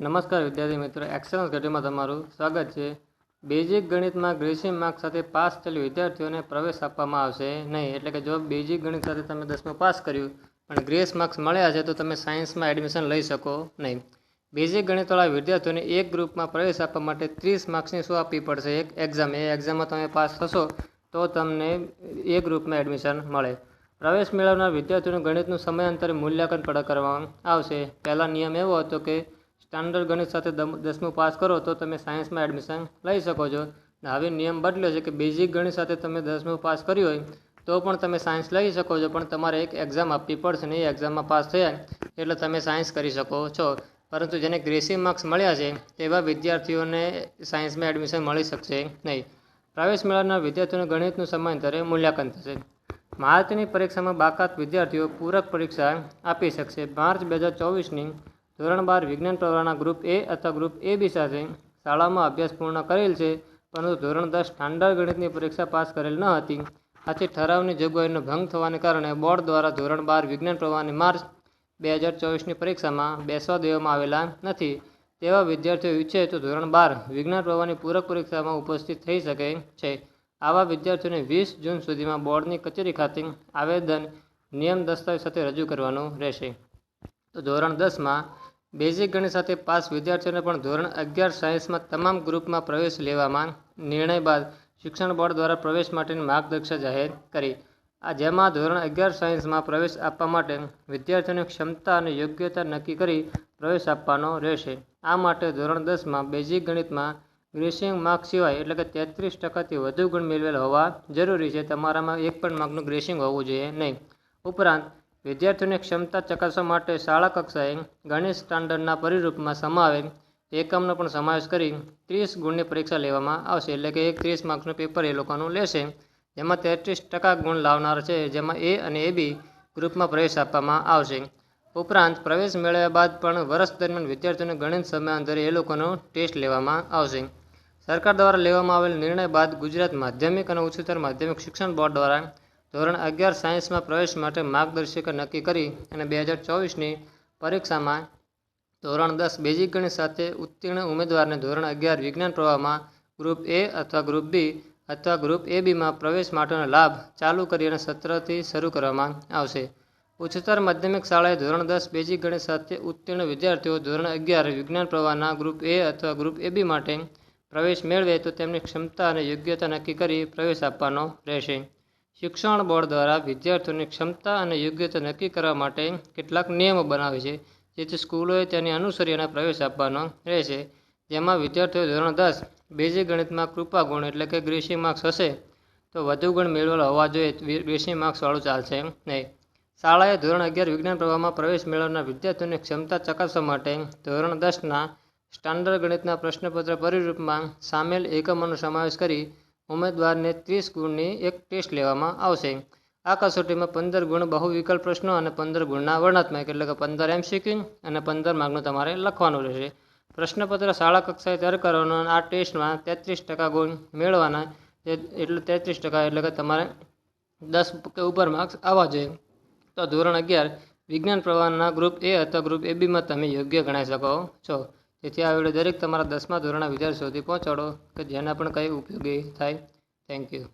નમસ્કાર વિદ્યાર્થી મિત્રો એક્સલન્સ ઘટીમાં તમારું સ્વાગત છે. બેઝિક ગણિતમાં ગ્રેસિંગ માર્ક સાથે પાસ થયેલ વિદ્યાર્થીઓને પ્રવેશ આપવામાં આવશે નહીં. એટલે કે જો બેઝિક ગણિત સાથે તમે દસમું પાસ કર્યું, પણ ગ્રેસ માર્ક્સ મળ્યા છે, તો તમે સાયન્સમાં એડમિશન લઈ શકો નહીં. બેઝિક ગણિતવાળા વિદ્યાર્થીઓને એક ગ્રુપમાં પ્રવેશ આપવા માટે ત્રીસ માર્ક્સની શું આપવી પડશે? એક એક્ઝામ એ એક્ઝામમાં તમે પાસ થશો, તો તમને એ ગ્રુપમાં એડમિશન મળે. પ્રવેશ મેળવનાર વિદ્યાર્થીઓનું ગણિતનું સમયાંતરે મૂલ્યાંકન પણ કરવામાં આવશે. પહેલાં નિયમ એવો હતો કે સ્ટાન્ડર્ડ ગણિત સાથે દસમું પાસ કરો તો તમે સાયન્સમાં એડમિશન લઈ શકો છો. હવે નિયમ બદલ્યો છે કે બેઝિક ગણિત સાથે તમે દસમું પાસ કર્યું હોય તો પણ તમે સાયન્સ લઈ શકો છો, પણ તમારે એક એક્ઝામ આપવી પડશે ને એ એક્ઝામમાં પાસ થયા એટલે તમે સાયન્સ કરી શકો છો. પરંતુ જેને ગ્રેસી માર્ક્સ મળ્યા છે, તેવા વિદ્યાર્થીઓને સાયન્સમાં એડમિશન મળી શકશે નહીં. પ્રવેશ મેળવનાર વિદ્યાર્થીઓને ગણિતનું સમયાંતરે મૂલ્યાંકન થશે. માર્ચની પરીક્ષામાં બાકાત વિદ્યાર્થીઓ પૂરક પરીક્ષા આપી શકશે. માર્ચ બે હજાર ચોવીસની ધોરણ બાર વિજ્ઞાન પ્રવાહના ગ્રુપ એ અથવા ગ્રુપ એ બી સાથે શાળામાં અભ્યાસ પૂર્ણ કરેલ છે, પરંતુ ધોરણ દસ સ્ટાન્ડર્ડ ગણિતની પરીક્ષા પાસ કરેલ ન હતી. આથી ઠરાવની જોગવાઈનો ભંગ થવાને કારણે બોર્ડ દ્વારા ધોરણ બાર વિજ્ઞાન પ્રવાહની માર્ચ બે હજાર ચોવીસની પરીક્ષામાં બેસવા દેવામાં આવેલા નથી. તેવા વિદ્યાર્થીઓ ઈચ્છે તો ધોરણ બાર વિજ્ઞાન પ્રવાહની પૂરક પરીક્ષામાં ઉપસ્થિત થઈ શકે છે. આવા વિદ્યાર્થીઓને વીસ જૂન સુધીમાં બોર્ડની કચેરી ખાતે આવેદન નિયમ દસ્તાવેજ સાથે રજૂ કરવાનું રહેશે. તો ધોરણ દસમાં બેઝિક ગણિત સાથે પાસ વિદ્યાર્થીઓને પણ ધોરણ અગિયાર સાયન્સમાં તમામ ગ્રુપમાં પ્રવેશ લેવામાં નિર્ણય બાદ શિક્ષણ બોર્ડ દ્વારા પ્રવેશ માટેની માર્ગદર્શિકા જાહેર કરી. આ જેમાં ધોરણ અગિયાર સાયન્સમાં પ્રવેશ આપવા માટે વિદ્યાર્થીઓની ક્ષમતા અને યોગ્યતા નક્કી કરી પ્રવેશ આપવાનો રહેશે. આ માટે ધોરણ દસમાં બેઝિક ગણિતમાં ગ્રેસિંગ માર્ક સિવાય એટલે કે તેત્રીસ ટકાથી વધુ ગુણ મેળવેલ હોવા જરૂરી છે. તમારામાં એક પણ માર્કનું ગ્રેસિંગ હોવું જોઈએ નહીં. ઉપરાંત વિદ્યાર્થીઓની ક્ષમતા ચકાસવા માટે શાળા કક્ષાએ ગણિત સ્ટાન્ડર્ડના પરિરૂપમાં સમાવે એકમનો પણ સમાવેશ કરી ત્રીસ ગુણની પરીક્ષા લેવામાં આવશે. એટલે કે એક ત્રીસ માર્ક્સનું પેપર એ લોકોનું લેશે. જેમાં તેત્રીસ ટકા ગુણ લાવનાર છે, જેમાં એ અને એ બી ગ્રુપમાં પ્રવેશ આપવામાં આવશે. ઉપરાંત, પ્રવેશ મેળવ્યા બાદ પણ વર્ષ દરમિયાન વિદ્યાર્થીઓને ગણિત સમયાંતરે એ લોકોનો ટેસ્ટ લેવામાં આવશે. સરકાર દ્વારા લેવામાં આવેલ નિર્ણય બાદ ગુજરાત માધ્યમિક અને ઉચ્ચતર માધ્યમિક શિક્ષણ બોર્ડ દ્વારા ધોરણ અગિયાર સાયન્સમાં પ્રવેશ માટે માર્ગદર્શિકા નક્કી કરી અને બે હજાર ચોવીસની પરીક્ષામાં ધોરણ દસ બેઝિક ગણિત સાથે ઉત્તીર્ણ ઉમેદવારને ધોરણ અગિયાર વિજ્ઞાન પ્રવાહમાં ગ્રુપ એ અથવા ગ્રુપ બી અથવા ગ્રુપ એ બીમાં પ્રવેશ માટેનો લાભ ચાલુ કરી અને સત્રથી શરૂ કરવામાં આવશે. ઉચ્ચતર માધ્યમિક શાળાએ ધોરણ દસ બેઝિક ગણિત સાથે ઉત્તીર્ણ વિદ્યાર્થીઓ ધોરણ અગિયાર વિજ્ઞાન પ્રવાહના ગ્રુપ એ અથવા ગ્રુપ એ બી માટે પ્રવેશ મેળવે તો તેમની ક્ષમતા અને યોગ્યતા નક્કી કરી પ્રવેશ આપવાનો રહેશે. શિક્ષણ બોર્ડ દ્વારા વિદ્યાર્થીઓની ક્ષમતા અને યોગ્યતા નક્કી કરવા માટે કેટલાક નિયમો બનાવે છે, જેથી સ્કૂલોએ તેની અનુસરી અને પ્રવેશ આપવાનો રહેશે. જેમાં વિદ્યાર્થીઓ ધોરણ દસ, બેઝિક ગણિતમાં કૃપા ગુણ એટલે કે ગ્રેસી માર્ક્સ હશે, તો વધુ ગુણ મેળવેલા હોવા જોઈએ ગ્રેસી માર્ક્સવાળું ચાલશે નહીં. શાળાએ ધોરણ અગિયાર વિજ્ઞાન પ્રવાહમાં પ્રવેશ મેળવનાર વિદ્યાર્થીઓની ક્ષમતા ચકાસવા માટે ધોરણ દસના સ્ટાન્ડર્ડ ગણિતના પ્રશ્નપત્ર પરિરૂપમાં સામેલ એકમોનો સમાવેશ કરી ઉમેદવારને ત્રીસ ગુણની એક ટેસ્ટ લેવામાં આવશે. આ કસોટીમાં પંદર ગુણ બહુ વિકલ્પ પ્રશ્નો અને પંદર ગુણના વર્ણાત્મક એટલે કે પંદર એમસીક્યુ અને પંદર માર્કનું તમારે લખવાનું રહેશે. પ્રશ્નપત્ર શાળા કક્ષાએ તૈયાર કરવાનો આ ટેસ્ટમાં તેત્રીસ ટકા ગુણ મેળવવાના એટલે તેત્રીસ ટકા એટલે કે તમારે દસ કે ઉપર માર્ક્સ આવવા જોઈએ. તો ધોરણ અગિયાર, વિજ્ઞાન પ્રવાહના ગ્રુપ એ અથવા ગ્રુપ એ બીમાં તમે યોગ્ય ગણાઈ શકો છો. તેથી આ વીડિયો દરેક તમારા દસમા ધોરણના વિદ્યાર્થીઓ સુધી પહોંચાડો કે જેના પણ કંઈ ઉપયોગી થાય. Thank you